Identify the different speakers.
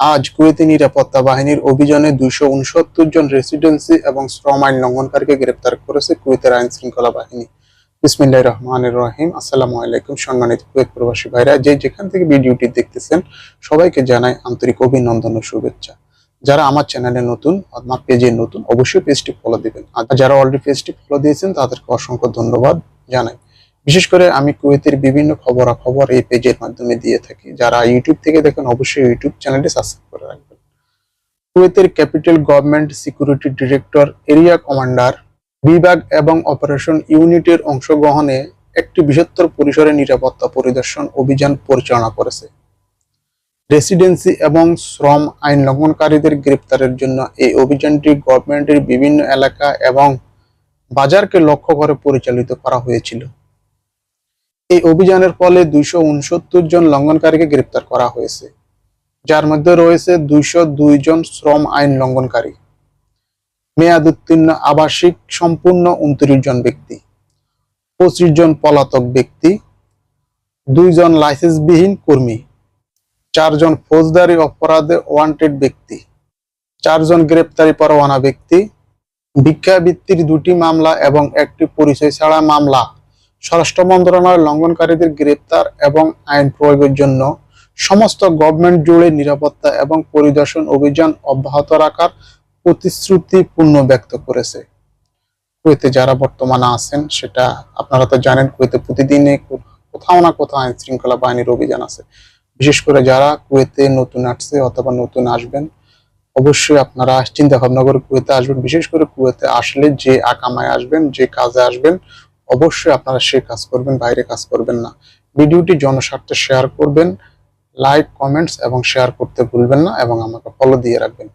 Speaker 1: আজ কুয়েতি নিরাপত্তা বাহিনীর অভিযানে দুইশো উনসত্তর জন রেসিডেন্সি এবং শ্রম আইন লঙ্ঘনকারীকে গ্রেপ্তার করেছে কুয়েতের আইন শৃঙ্খলা বাহিনী। বিসমিল্লাহ রহমানের রহিম। আসসালামু আলাইকুম সম্মানিত কুয়েত প্রবাসী ভাইরা। যে যেখান থেকে ভিডিওটি দেখতেছেন, সবাইকে জানাই আন্তরিক অভিনন্দন ও শুভেচ্ছা। যারা আমার চ্যানেলে নতুন, আমার পেজে নতুন, অবশ্যই পেজটি ফলো দিবেন। আর যারা অলরেডি পেজটি ফলো দিয়েছেন, তাদেরকে অসংখ্য ধন্যবাদ জানাই। বিশেষ করে আমি কুয়েতের বিভিন্ন খবরাখবর এই পেজের মাধ্যমে দিয়ে থাকি। যারা ইউটিউব থেকে দেখেন, অবশ্যই ইউটিউব চ্যানেলটি সাবস্ক্রাইব করে রাখবেন। কুয়েতের capital government security director area commander বিভাগ এবং অপারেশন ইউনিটের অংশগ্রহণে একটি বৃহত্তর পরিসরে নিরাপত্তা পরিদর্শন অভিযান পরিচালনা করেছে। রেসিডেন্সি এবং শ্রম আইন লঙ্ঘনকারীদের গ্রেপ্তারের জন্য এই অভিযানটি গভর্নমেন্টের বিভিন্ন এলাকা এবং বাজারকে লক্ষ্য করে পরিচালিত করা হয়েছিল। এই অভিযানের ফলে দুইশো উনসত্তর জন লঙ্ঘনকারীকে গ্রেপ্তার করা হয়েছে। যার মধ্যে রয়েছে দুইশো দুই জন শ্রম আইন লঙ্ঘনকারী। মেয়াদ উত্তীর্ণ আবাসিক সম্পূর্ণ উনত্রিশ জন ব্যক্তি, পঁচিশ জন পলাতক ব্যক্তি দুইজন লাইসেন্সবিহীন কর্মী চারজন ফৌজদারি অপরাধে ওয়ান্টেড ব্যক্তি চারজন গ্রেপ্তারি পরোয়ানা ব্যক্তি, ভিক্ষাবৃত্তির দুটি মামলা এবং একটি পরিচয় ছাড়া মামলা স্বরাষ্ট্র মন্ত্রণালয় লঙ্ঘনকারীদের গ্রেপ্তার এবং আইন প্রয়োগের জন্য সমস্ত গভর্নমেন্ট জুড়ে নিরাপত্তা এবং পরিদর্শন অভিযান অব্যাহত রাখার প্রতিশ্রুতি পূর্ণ ব্যক্ত করেছে। কুয়েতে যারা বর্তমানে আছেন, সেটা আপনারা তো জানেন, কুয়েতে প্রতিদিনে কোথাও না কোথাও আইন শৃঙ্খলা বাহিনীর অভিযান আছে। বিশেষ করে যারা কুয়েতে নতুন আসছে অথবা নতুন আসবেন, অবশ্যই আপনারা চিন্তা ভাবনা করে কুয়েতে আসবেন। বিশেষ করে কুয়েতে আসলে যে আকামায় আসবেন, যে কাজে আসবেন অবশ্যই আপনারা সে কাজ করবেন, বাইরে কাজ করবেন না। ভিডিওটি জনস্বার্থে শেয়ার করবেন লাইক কমেন্টস এবং শেয়ার করতে ভুলবেন না এবং আমাকে ফলো দিয়ে রাখবেন।